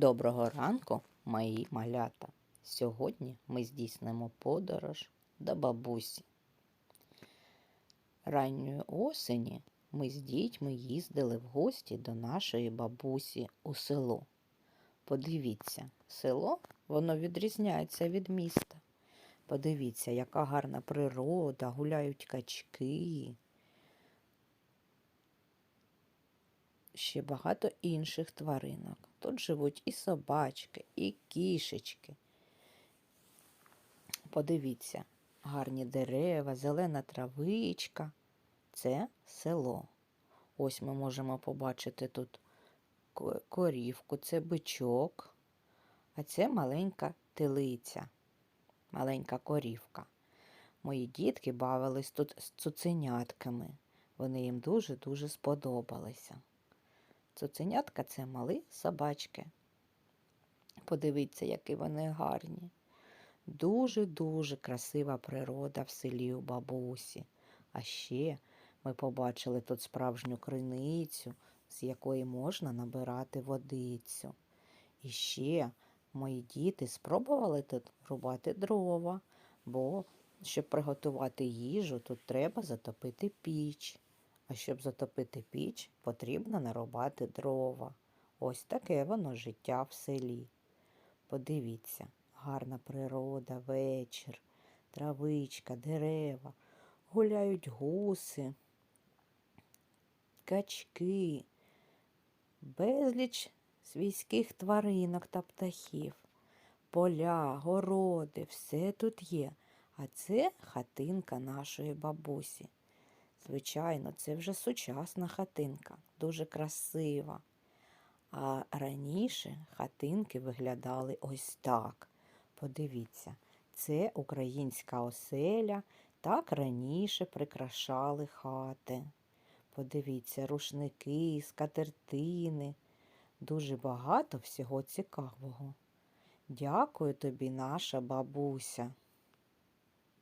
Доброго ранку, мої малята. Сьогодні ми здійснимо подорож до бабусі. Ранньої осені ми з дітьми їздили в гості до нашої бабусі у село. Подивіться, село воно відрізняється від міста. Подивіться, яка гарна природа, гуляють качки. Ще багато інших тваринок. Тут живуть і собачки, і кішечки. Подивіться, гарні дерева, зелена травичка. Це село. Ось ми можемо побачити тут корівку, це бичок, а це маленька телиця, маленька корівка. Мої дітки бавились тут з цуценятками. Вони їм дуже-дуже сподобалися. Цуценятка це малі собачки. Подивіться, які вони гарні. Дуже-дуже красива природа в селі у бабусі. А ще ми побачили тут справжню криницю, з якої можна набирати водицю. І ще мої діти спробували тут рубати дрова, бо щоб приготувати їжу, тут треба затопити піч. А щоб затопити піч, потрібно нарубати дрова. Ось таке воно життя в селі. Подивіться, гарна природа, вечір, травичка, дерева, гуляють гуси, качки, безліч свійських тваринок та птахів, поля, городи, все тут є. А це хатинка нашої бабусі. Звичайно, це вже сучасна хатинка, дуже красива. А раніше хатинки виглядали ось так. Подивіться, це українська оселя, так раніше прикрашали хати. Подивіться, рушники, скатертини, дуже багато всього цікавого. Дякую тобі, наша бабуся.